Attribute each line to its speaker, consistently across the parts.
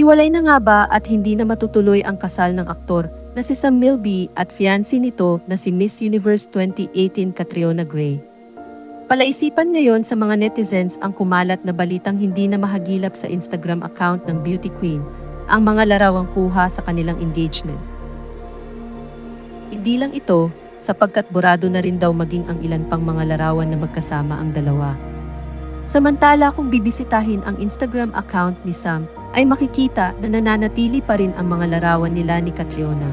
Speaker 1: Hiwalay na nga ba at hindi na matutuloy ang kasal ng aktor na si Sam Milby at fiancé nito na si Miss Universe 2018 Catriona Gray. Palaisipan ngayon sa mga netizens ang kumalat na balitang hindi na mahagilap sa Instagram account ng beauty queen ang mga larawang kuha sa kanilang engagement. Hindi lang ito, sapagkat burado na rin daw maging ang ilan pang mga larawan na magkasama ang dalawa. Samantala kung bibisitahin ang Instagram account ni Sam, ay makikita na nananatili pa rin ang mga larawan nila ni Catriona.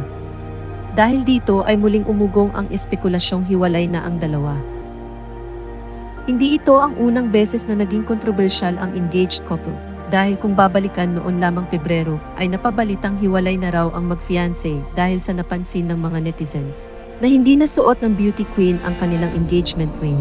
Speaker 1: Dahil dito ay muling umugong ang espekulasyong hiwalay na ang dalawa. Hindi ito ang unang beses na naging kontrobersyal ang engaged couple. Dahil kung babalikan noon lamang Pebrero, ay napabalitang hiwalay na raw ang magfiancé dahil sa napansin ng mga netizens na hindi nasuot ng beauty queen ang kanilang engagement ring.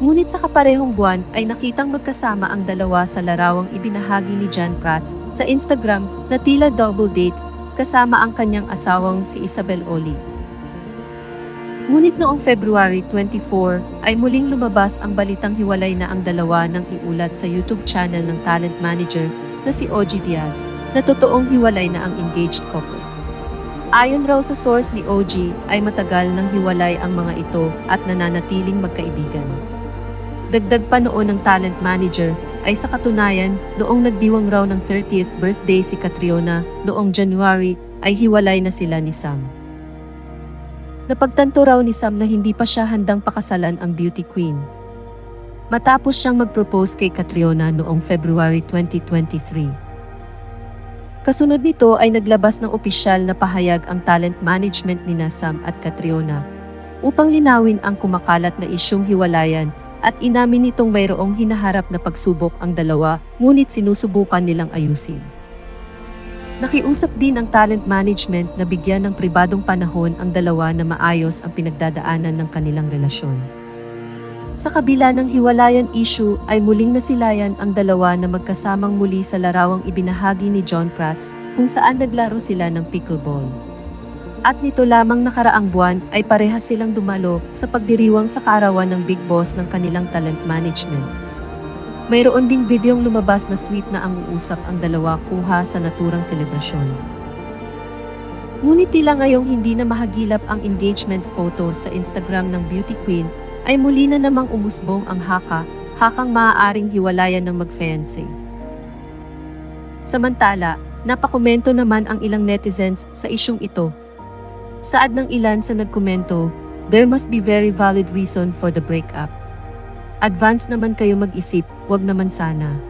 Speaker 1: Ngunit sa kaparehong buwan ay nakitang magkasama ang dalawa sa larawang ibinahagi ni John Prats sa Instagram na tila double date kasama ang kanyang asawang si Isabel Oli. Ngunit noong February 24 ay muling lumabas ang balitang hiwalay na ang dalawa ng iulat sa YouTube channel ng talent manager na si OG Diaz na totoong hiwalay na ang engaged couple. Ayon raw sa source ni OG ay matagal nang hiwalay ang mga ito at nananatiling magkaibigan. Dagdag pa noon ng talent manager ay sa katunayan noong nagdiwang raw ng 30th birthday si Catriona noong January ay hiwalay na sila ni Sam. Napagtanto raw ni Sam na hindi pa siya handang pakasalan ang beauty queen. Matapos siyang mag-propose kay Catriona noong February 2023. Kasunod nito ay naglabas ng opisyal na pahayag ang talent management ni Sam at Catriona upang linawin ang kumakalat na isyong hiwalayan at inamin nitong mayroong hinaharap na pagsubok ang dalawa ngunit sinusubukan nilang ayusin. Nakiusap din ang talent management na bigyan ng pribadong panahon ang dalawa na maayos ang pinagdadaanan ng kanilang relasyon. Sa kabila ng hiwalayan issue ay muling nasilayan ang dalawa na magkasamang muli sa larawang ibinahagi ni John Prats kung saan naglaro sila ng pickleball. At nito lamang nakaraang buwan ay parehas silang dumalo sa pagdiriwang sa kaarawan ng big boss ng kanilang talent management. Mayroon ding videong lumabas na sweet na ang uusap ang dalawa kuha sa naturang selebrasyon. Ngunit tila ngayong hindi na mahagilap ang engagement photo sa Instagram ng beauty queen, ay muli na namang umusbong ang haka, hakang maaaring hiwalayan ng mag-fiancé. Samantala, napakomento naman ang ilang netizens sa isyong ito. Saad ng ilan sa nagkomento, there must be very valid reason for the breakup. Advance naman kayo mag-isip, wag naman sana.